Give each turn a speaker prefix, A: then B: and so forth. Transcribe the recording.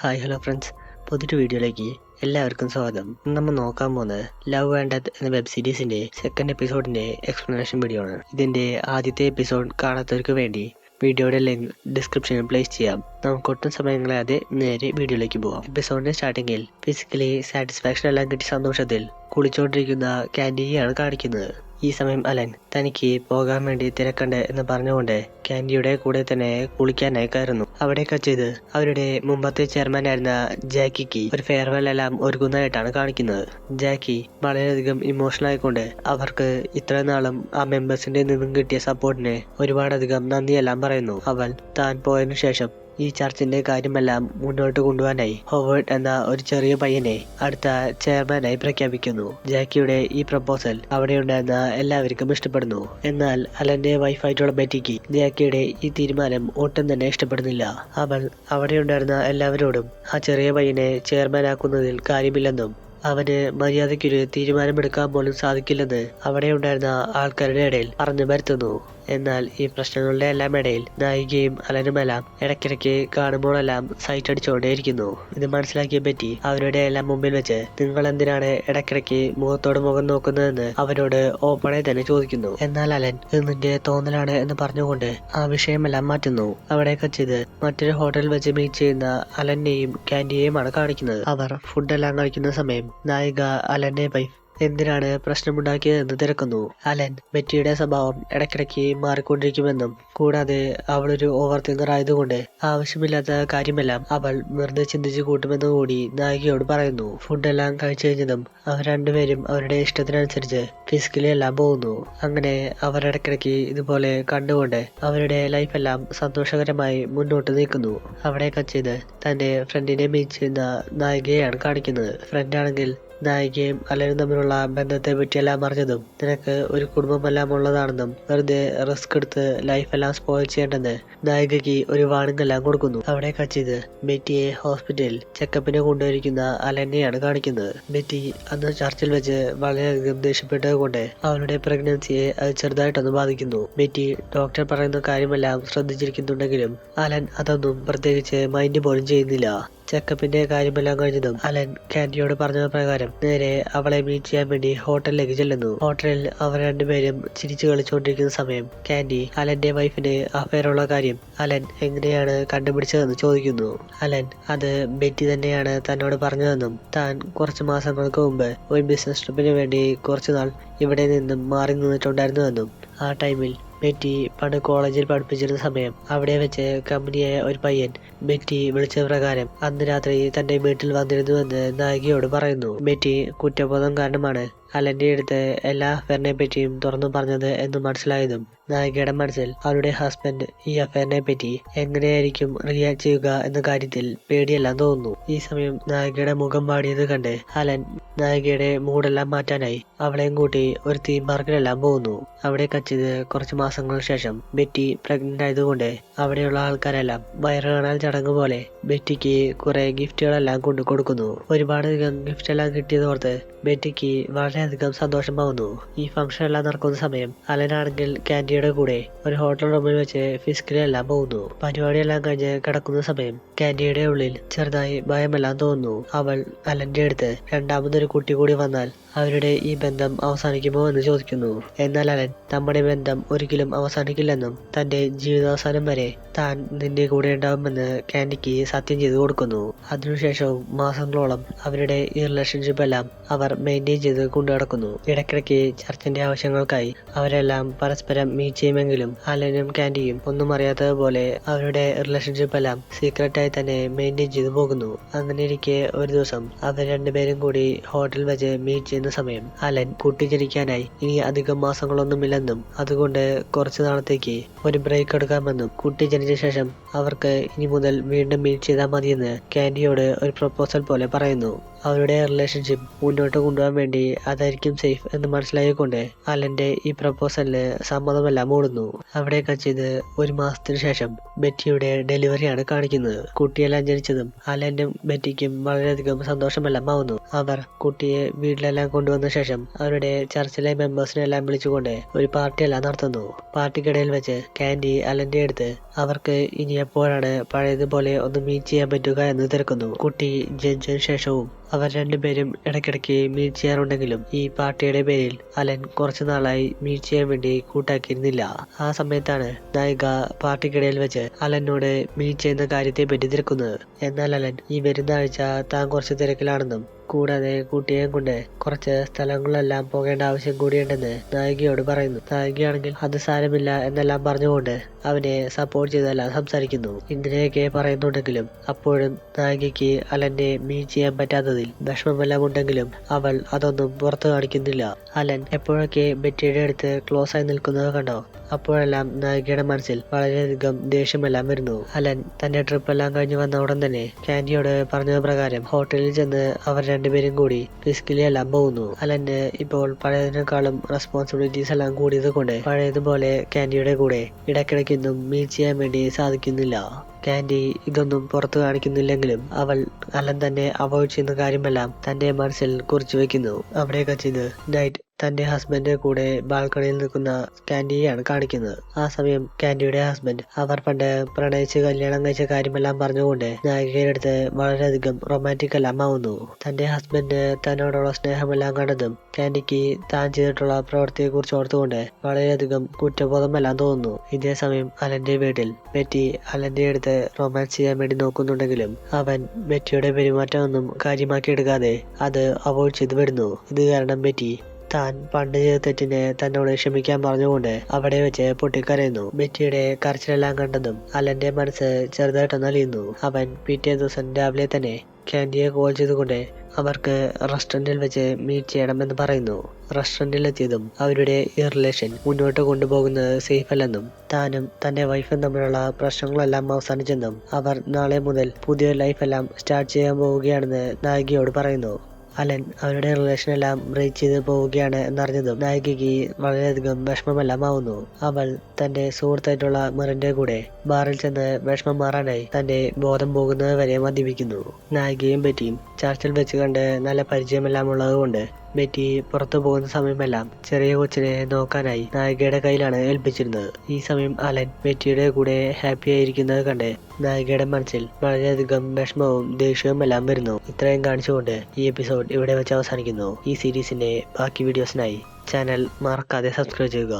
A: Hi hello friends. പുതിയൊരു വീഡിയോയിലേക്ക് എല്ലാവർക്കും സ്വാഗതം. നമ്മൾ നോക്കാൻ പോകുന്നത് ലവ് ആൻഡ് ഡെത്ത് എന്ന വെബ് സീരീസിന്റെ സെക്കൻഡ് എപ്പിസോഡിന്റെ എക്സ്പ്ലനേഷൻ വീഡിയോ ആണ്. ഇതിന്റെ ആദ്യത്തെ എപ്പിസോഡ് കാണാത്തവർക്ക് വേണ്ടി വീഡിയോയുടെ ലിങ്ക് ഡിസ്ക്രിപ്ഷനിൽ പ്ലേസ് ചെയ്യാം. നമുക്ക് ഒട്ടും സമയങ്ങളെ കളയാതെ നേരെ വീഡിയോയിലേക്ക് പോവാം. എപ്പിസോഡിന്റെ സ്റ്റാർട്ടിങ്ങിൽ ഫിസിക്കലി സാറ്റിസ്ഫാക്ഷൻ എല്ലാം കിട്ടിയ സന്തോഷത്തിൽ കുളിച്ചുകൊണ്ടിരിക്കുന്ന കാൻഡിയെയാണ് കാണിക്കുന്നത്. ഈ സമയം അലൻ തനിക്ക് പോകാൻ വേണ്ടി തിരക്കണ്ട് എന്ന് പറഞ്ഞുകൊണ്ട് കാൻഡിയുടെ കൂടെ തന്നെ കുളിക്കാനായി കയറുന്നു. അവിടെ ചെയ്ത് അവരുടെ മുമ്പത്തെ ചെയർമാനായിരുന്ന ജാക്കിക്ക് ഒരു ഫെയർവെൽ എല്ലാം ഒരുക്കുന്നതായിട്ടാണ് കാണിക്കുന്നത്. ജാക്കി വളരെയധികം ഇമോഷണൽ ആയിക്കൊണ്ട് അവർക്ക് ഇത്ര നാളും ആ മെമ്പേഴ്സിന്റെ നിന്നും കിട്ടിയ സപ്പോർട്ടിന് ഒരുപാടധികം നന്ദിയെല്ലാം പറയുന്നു. അവൾ താൻ പോയതിനു ശേഷം ഈ ചർച്ചിന്റെ കാര്യമെല്ലാം മുന്നോട്ട് കൊണ്ടുപോകാനായി ഹോവേർഡ് എന്ന ഒരു ചെറിയ പയ്യനെ അടുത്ത ചെയർമാനായി പ്രഖ്യാപിക്കുന്നു. ജാക്കിയുടെ ഈ പ്രപ്പോസൽ അവിടെയുണ്ടായിരുന്ന എല്ലാവർക്കും ഇഷ്ടപ്പെടുന്നു. എന്നാൽ അലന്റെ വൈഫായിട്ടുള്ള ബെറ്റിക്ക് ജാക്കിയുടെ ഈ തീരുമാനം ഒട്ടും തന്നെ ഇഷ്ടപ്പെടുന്നില്ല. അവൾ അവിടെയുണ്ടായിരുന്ന എല്ലാവരോടും ആ ചെറിയ പയ്യനെ ചെയർമാനാക്കുന്നതിൽ കാര്യമില്ലെന്നും അവന് മര്യാദയ്ക്കൊരു തീരുമാനമെടുക്കാൻ പോലും സാധിക്കില്ലെന്ന് അവിടെ ഉണ്ടായിരുന്ന ആൾക്കാരുടെ ഇടയിൽ പറഞ്ഞു വരുത്തുന്നു. എന്നാൽ ഈ പ്രശ്നങ്ങളുടെ എല്ലാം ഇടയിൽ നായികയും അലനുമെല്ലാം ഇടയ്ക്കിടയ്ക്ക് കാണുമ്പോഴെല്ലാം സൈറ്റ് അടിച്ചുകൊണ്ടേയിരിക്കുന്നു. ഇത് മനസ്സിലാക്കിയ പറ്റി അവരുടെ എല്ലാം മുമ്പിൽ വെച്ച് നിങ്ങൾ എന്തിനാണ് ഇടയ്ക്കിടയ്ക്ക് മുഖത്തോട് മുഖം നോക്കുന്നതെന്ന് അവരോട് ഓപ്പണായി തന്നെ ചോദിക്കുന്നു. എന്നാൽ അലൻ നിന്റെ തോന്നലാണ് എന്ന് പറഞ്ഞുകൊണ്ട് ആ വിഷയമെല്ലാം മാറ്റുന്നു. അവിടെ ചെയ്ത് മറ്റൊരു ഹോട്ടൽ വെച്ച് മീറ്റ് ചെയ്യുന്ന അലനെയും കാൻഡിയെയുമാണ് കാണിക്കുന്നത്. അവർ ഫുഡെല്ലാം കഴിക്കുന്ന സമയം നായിക അലനെ വൈഫ് എന്തിനാണ് പ്രശ്നമുണ്ടാക്കിയതെന്ന് തിരക്കുന്നു. അലൻ ബെറ്റിയുടെ സ്വഭാവം ഇടയ്ക്കിടയ്ക്ക് മാറിക്കൊണ്ടിരിക്കുമെന്നും കൂടാതെ അവളൊരു ഓവർ തിങ്കർ ആയതുകൊണ്ട് ആവശ്യമില്ലാത്ത കാര്യമെല്ലാം അവൾ വെറുതെ ചിന്തിച്ചു കൂട്ടുമെന്നും കൂടി നായികയോട് പറയുന്നു. ഫുഡെല്ലാം കഴിച്ചു കഴിഞ്ഞതും അവർ രണ്ടുപേരും അവരുടെ ഇഷ്ടത്തിനനുസരിച്ച് ഫിസിക്കലി എല്ലാം പോകുന്നു. അങ്ങനെ അവർ ഇടയ്ക്കിടയ്ക്ക് ഇതുപോലെ കണ്ടുകൊണ്ട് അവരുടെ ലൈഫെല്ലാം സന്തോഷകരമായി മുന്നോട്ട് നീക്കുന്നു. അവിടെയൊക്കെ ചെയ്ത് തന്റെ ഫ്രണ്ടിനെ മീറ്റ് ചെയ്യുന്ന നായികയെയാണ് കാണിക്കുന്നത്. ഫ്രണ്ടാണെങ്കിൽ നായികയും അലനും തമ്മിലുള്ള ബന്ധത്തെ പറ്റിയെല്ലാം അറിഞ്ഞതും നിനക്ക് ഒരു കുടുംബമെല്ലാം ഉള്ളതാണെന്നും വെറുതെ റിസ്ക് എടുത്ത് ലൈഫ് എല്ലാം സ്പോയിൽ ചെയ്യേണ്ടെന്ന് നായികയ്ക്ക് ഒരു വാണിംഗ് എല്ലാം കൊടുക്കുന്നു. അവിടെ കച്ചിത് ബെറ്റിയെ ഹോസ്പിറ്റലിൽ ചെക്കപ്പിന് കൊണ്ടുവരിക്കുന്ന അലനെയാണ് കാണിക്കുന്നത്. ബെറ്റി അന്ന് ചർച്ചിൽ വെച്ച് വളരെയധികം ദേഷ്യപ്പെട്ടത് കൊണ്ട് അവളുടെ പ്രഗ്നൻസിയെ അത് ചെറുതായിട്ടൊന്ന് ബാധിക്കുന്നു. ബെറ്റി ഡോക്ടർ പറയുന്ന കാര്യമെല്ലാം ശ്രദ്ധിച്ചിരിക്കുന്നുണ്ടെങ്കിലും അലൻ അതൊന്നും പ്രത്യേകിച്ച് മൈൻഡ് പോലും ചെയ്യുന്നില്ല. ചെക്കപ്പിന്റെ കാര്യമെല്ലാം കഴിഞ്ഞതും അലൻ കാൻഡിയോട് പറഞ്ഞത് പ്രകാരം നേരെ അവളെ മീറ്റ് ചെയ്യാൻ വേണ്ടി ഹോട്ടലിലേക്ക് ചെല്ലുന്നു. ഹോട്ടലിൽ അവർ രണ്ടുപേരും ചിരിച്ചു കളിച്ചുകൊണ്ടിരിക്കുന്ന സമയം കാൻഡി അലന്റെ വൈഫിന് അഫയറുള്ള കാര്യം അലൻ എങ്ങനെയാണ് കണ്ടുപിടിച്ചതെന്ന് ചോദിക്കുന്നു. അലൻ അത് ബെറ്റി തന്നെയാണ് തന്നോട് പറഞ്ഞതെന്നും താൻ കുറച്ച് മാസങ്ങൾക്ക് മുമ്പ് ഒരു ബിസിനസ് ട്രിപ്പിന് വേണ്ടി കുറച്ചുനാൾ ഇവിടെ നിന്നും മാറി നിന്നിട്ടുണ്ടായിരുന്നുവെന്നും ആ ടൈമിൽ ബെറ്റി പണ്ട് കോളേജിൽ പഠിപ്പിച്ചിരുന്ന സമയം അവിടെ വെച്ച് കമ്പനിയായ ഒരു പയ്യൻ ബെറ്റി വിളിച്ച പ്രകാരം അന്ന് രാത്രി തന്റെ വീട്ടിൽ വന്നിരുന്നുവെന്ന് നായികയോട് പറയുന്നു. ബെറ്റി കുറ്റബോധം കാരണമാണ് അലന്റെ അടുത്ത് എല്ലാ അഫയറിനെ പറ്റിയും തുറന്നു പറഞ്ഞത് എന്ന് മനസ്സിലായതും നായികയുടെ മനസ്സിൽ അവരുടെ ഹസ്ബൻഡ് ഈ അഫയറിനെ പറ്റി എങ്ങനെയായിരിക്കും റിയാക്ട് ചെയ്യുക എന്ന കാര്യത്തിൽ പേടിയെല്ലാം തോന്നുന്നു. ഈ സമയം നായികയുടെ മുഖം പാടിയത് കണ്ട് അലൻ നായികയുടെ മൂടെല്ലാം മാറ്റാനായി അവളെയും കൂട്ടി ഒരു തീം പാർക്കിലെല്ലാം പോകുന്നു. അവിടെ കച്ചത് കുറച്ച് മാസങ്ങൾക്ക് ശേഷം ബെറ്റി പ്രഗ്നന്റ് ആയതുകൊണ്ട് അവിടെയുള്ള ആൾക്കാരെല്ലാം വയറ് കാണാൻ ചടങ്ങ് പോലെ ബെറ്റിക്ക് കുറെ ഗിഫ്റ്റുകളെല്ലാം കൊണ്ടു കൊടുക്കുന്നു. ഒരുപാടധികം ഗിഫ്റ്റ് എല്ലാം കിട്ടിയതോർത്ത് ബെറ്റിക്ക് വളരെയധികം സന്തോഷമാവുന്നു ഈ ഫംഗ്ഷൻ എല്ലാം നടക്കുന്ന സമയം അലനാണെങ്കിൽ കാൻഡിയുടെ കൂടെ ഒരു ഹോട്ടൽ റൂമിൽ വെച്ച് ഫിസ്കിലെല്ലാം പോകുന്നു. പരിപാടിയെല്ലാം കഴിഞ്ഞ് കിടക്കുന്ന സമയം കാൻഡിയുടെ ഉള്ളിൽ ചെറുതായി ഭയമെല്ലാം തോന്നുന്നു. അവൾ അലന്റെ അടുത്ത് രണ്ടാമതൊരു കുട്ടി കൂടി വന്നാൽ അവരുടെ ഈ ബന്ധം അവസാനിക്കുമോ എന്ന് ചോദിക്കുന്നു. എന്നാൽ അലൻ നമ്മുടെ ബന്ധം ഒരിക്കലും അവസാനിക്കില്ലെന്നും തന്റെ ജീവിതാവസാനം വരെ താൻ നിന്റെ കൂടെ ഉണ്ടാവുമെന്ന് കാൻഡിക്ക് സത്യം ചെയ്തു കൊടുക്കുന്നു. അതിനുശേഷവും മാസങ്ങളോളം അവരുടെ ഈ റിലേഷൻഷിപ്പ് എല്ലാം അവർ മെയിന്റെയിൻ ചെയ്ത് കൊണ്ടു നടക്കുന്നു. ഇടയ്ക്കിടയ്ക്ക് ചർച്ചിന്റെ ആവശ്യങ്ങൾക്കായി അവരെല്ലാം പരസ്പരം മീറ്റ് ചെയ്യുമെങ്കിലും അലനും കാൻഡിയും ഒന്നും അറിയാത്തതുപോലെ അവരുടെ റിലേഷൻഷിപ്പ് എല്ലാം സീക്രട്ടായി തന്നെ മെയിന്റെയിൻ ചെയ്തു പോകുന്നു. അങ്ങനെ ഇരിക്കെ ഒരു ദിവസം അവർ രണ്ടുപേരും കൂടി ഹോട്ടൽ വെച്ച് മീറ്റ് ചെയ്യുന്ന സമയം അലൻ കൂട്ടിച്ചിരിക്കാനായി ഇനി അധികം മാസങ്ങളൊന്നുമില്ലെന്നും അതുകൊണ്ട് കുറച്ചു നാളത്തേക്ക് ഒരു ബ്രേക്ക് എടുക്കാമെന്നും കുട്ടി ജനിച്ച ശേഷം അവർക്ക് ഇനി മുതൽ വീണ്ടും മീറ്റ് ചെയ്താൽ മതിയെന്ന് കാൻഡിയോട് ഒരു പ്രപ്പോസൽ പോലെ പറയുന്നു. അവരുടെ റിലേഷൻഷിപ്പ് മുന്നോട്ട് കൊണ്ടുപോകാൻ വേണ്ടി അതായിരിക്കും സേഫ് എന്ന് മനസ്സിലായിക്കൊണ്ട് അലന്റെ ഈ പ്രപ്പോസലിന് സമ്മതമെല്ലാം മൂടുന്നു. അവിടെ കച്ചിത് ഒരു മാസത്തിന് ശേഷം ബെറ്റിയുടെ ഡെലിവറിയാണ് കാണിക്കുന്നത്. കുട്ടിയെല്ലാം ജനിച്ചതും അലനും ബെറ്റിക്കും വളരെയധികം സന്തോഷമെല്ലാം ആവുന്നു. അവർ കുട്ടിയെ വീട്ടിലെല്ലാം കൊണ്ടുവന്ന ശേഷം അവരുടെ ചർച്ചിലെ മെമ്പേഴ്സിനെ എല്ലാം വിളിച്ചുകൊണ്ട് ഒരു പാർട്ടിയെല്ലാം നടത്തുന്നു. പാർട്ടിക്കിടയിൽ വെച്ച് കാൻഡി അലന്റെ അടുത്ത് അവർക്ക് ഇനി എപ്പോഴാണ് പഴയതുപോലെ ഒന്ന് മീറ്റ് ചെയ്യാൻ പറ്റുക എന്ന് തിരക്കുന്നു. കുട്ടി ജനിച്ചതിനു ശേഷവും അവർ രണ്ടുപേരും ഇടയ്ക്കിടയ്ക്ക് മീറ്റ് ചെയ്യാറുണ്ടെങ്കിലും ഈ പാർട്ടിയുടെ പേരിൽ അലൻ കുറച്ചു നാളായി മീറ്റ് ചെയ്യാൻ വേണ്ടി കൂട്ടാക്കിയിരുന്നില്ല. ആ സമയത്താണ് നായിക പാർട്ടിക്കിടയിൽ വെച്ച് അലനോട് മീറ്റ് ചെയ്യുന്ന കാര്യത്തെ പറ്റി തിരക്കുന്നത്. എന്നാൽ അലൻ ഈ വരുന്ന ആഴ്ച താൻ കുറച്ച് തിരക്കിലാണെന്നും കൂടാതെ കുട്ടിയെയും കൊണ്ട് കുറച്ച് സ്ഥലങ്ങളിലെല്ലാം പോകേണ്ട ആവശ്യം കൂടിയുണ്ടെന്ന് നായികയോട് പറയുന്നു. നായികയാണെങ്കിൽ അത് സാരമില്ല എന്നെല്ലാം പറഞ്ഞുകൊണ്ട് അവനെ സപ്പോർട്ട് ചെയ്തെല്ലാം സംസാരിക്കുന്നു. ഇങ്ങനെയൊക്കെ പറയുന്നുണ്ടെങ്കിലും അപ്പോഴും നായികയ്ക്ക് അലനെ മീറ്റ് ചെയ്യാൻ പറ്റാത്തതിൽ വിഷമമെല്ലാം ഉണ്ടെങ്കിലും അവൾ അതൊന്നും പുറത്തു കാണിക്കുന്നില്ല. അലൻ എപ്പോഴൊക്കെ ബെറ്റിയുടെ അടുത്ത് ക്ലോസ് ആയി നിൽക്കുന്നത് കണ്ടോ? അപ്പോഴെല്ലാം നായികയുടെ മനസ്സിൽ വളരെയധികം ദേഷ്യമെല്ലാം വരുന്നു. അലൻ തന്റെ ട്രിപ്പ് എല്ലാം കഴിഞ്ഞു വന്ന ഉടൻ തന്നെ കാൻഡിയോട് പറഞ്ഞത് പ്രകാരം ഹോട്ടലിൽ ചെന്ന് അവർ രണ്ടുപേരും കൂടി ഫിസ്കിലി എല്ലാം പോകുന്നു. അലന് ഇപ്പോൾ പഴയതിനേക്കാളും റെസ്പോൺസിബിലിറ്റീസ് എല്ലാം കൂടിയത് കൊണ്ട് പഴയതുപോലെ കാൻഡിയുടെ കൂടെ ഇടയ്ക്കിടയ്ക്കൊന്നും മീറ്റ് ചെയ്യാൻ വേണ്ടി സാധിക്കുന്നില്ല. കാൻഡി ഇതൊന്നും പുറത്തു കാണിക്കുന്നില്ലെങ്കിലും അവൾ അലൻ തന്നെ അവോയ്ഡ് ചെയ്യുന്ന കാര്യമെല്ലാം തന്റെ മനസ്സിൽ കുറിച്ചു വെക്കുന്നു. അവിടെയൊക്കെ ചെയ്ത് നൈറ്റ് തന്റെ ഹസ്ബൻഡ് കൂടെ ബാൽക്കണിയിൽ നിൽക്കുന്ന കാൻഡിയെയാണ് കാണിക്കുന്നത്. ആ സമയം കാൻഡിയുടെ ഹസ്ബൻഡ് അവർ പണ്ട് പ്രണയിച്ച് കല്യാണം കഴിച്ച കാര്യമെല്ലാം പറഞ്ഞുകൊണ്ട് നായികയുടെ അടുത്ത് വളരെയധികം റൊമാന്റിക് എല്ലാം ആവുന്നു. തന്റെ ഹസ്ബൻഡ് തന്നോടുള്ള സ്നേഹമെല്ലാം കണ്ടതും കാൻഡിക്ക് താൻ ചെയ്തിട്ടുള്ള പ്രവൃത്തിയെക്കുറിച്ച് ഓർത്തുകൊണ്ട് വളരെയധികം കുറ്റബോധമെല്ലാം തോന്നുന്നു. ഇതേ സമയം അലന്റെ വീട്ടിൽ ബെറ്റി അലന്റെ അടുത്ത് റൊമാൻസ് ചെയ്യാൻ വേണ്ടി നോക്കുന്നുണ്ടെങ്കിലും അവൻ ബെറ്റിയുടെ പെരുമാറ്റമൊന്നും കാര്യമാക്കി എടുക്കാതെ അത് അവോയ്ഡ് ചെയ്തു വരുന്നു ഇത് കാരണം ബെറ്റി താൻ പണ്ട് ചെയ്ത തെറ്റിനെ തന്നോട് ക്ഷമിക്കാൻ പറഞ്ഞുകൊണ്ട് അവിടെ വെച്ച് പൊട്ടിക്കരയുന്നു. ബെറ്റിയുടെ കരച്ചിലെല്ലാം കണ്ടതും അലന്റെ മനസ്സ് ചെറുതായിട്ടൊന്ന് അലിയുന്നു അവൻ പിറ്റേ ദിവസം രാവിലെ തന്നെ കാൻഡിയെ കോൾ ചെയ്തുകൊണ്ട് അവർക്ക് റെസ്റ്റോറന്റിൽ വെച്ച് മീറ്റ് ചെയ്യണമെന്ന് പറയുന്നു. റെസ്റ്റോറന്റിൽ എത്തിയതും അവരുടെ ഈ റിലേഷൻ മുന്നോട്ട് കൊണ്ടുപോകുന്നത് സേഫ് അല്ലെന്നും താനും തന്റെ വൈഫും തമ്മിലുള്ള പ്രശ്നങ്ങളെല്ലാം അവസാനിച്ചെന്നും അവർ നാളെ മുതൽ പുതിയ ലൈഫെല്ലാം സ്റ്റാർട്ട് ചെയ്യാൻ പോവുകയാണെന്ന് നായികയോട് പറയുന്നു. അലൻ അവരുടെ റിലേഷൻ എല്ലാം ബ്രേക്ക് ചെയ്ത് പോവുകയാണ് എന്നറിഞ്ഞതും നായികയ്ക്ക് വളരെയധികം വിഷമമെല്ലാം ആവുന്നു. അവൾ തന്റെ സുഹൃത്തായിട്ടുള്ള മെറിന്റെ കൂടെ ബാറിൽ ചെന്ന് വിഷമം മാറാനായി തന്റെ ബോധം പോകുന്നത് വരെ മദ്യപിക്കുന്നു. നായികയും ബെറ്റിയും ചർച്ചിൽ വെച്ച് കണ്ട് നല്ല പരിചയമെല്ലാം ഉള്ളതുകൊണ്ട് ബെറ്റി പുറത്തു പോകുന്ന സമയമെല്ലാം ചെറിയ കൊച്ചിനെ നോക്കാനായി നായികയുടെ കയ്യിലാണ് ഏൽപ്പിച്ചിരുന്നത്. ഈ സമയം അലൻ മെറ്റിയുടെ കൂടെ ഹാപ്പി ആയിരിക്കുന്നത് കണ്ട് നായികയുടെ മനസ്സിൽ വളരെയധികം വിഷമവും ദേഷ്യവും എല്ലാം വരുന്നു. ഇത്രയും കാണിച്ചുകൊണ്ട് ഈ എപ്പിസോഡ് ഇവിടെ വെച്ച് അവസാനിക്കുന്നു. ഈ സീരീസിന്റെ ബാക്കി വീഡിയോസിനായി ചാനൽ മറക്കാതെ സബ്സ്ക്രൈബ് ചെയ്യുക.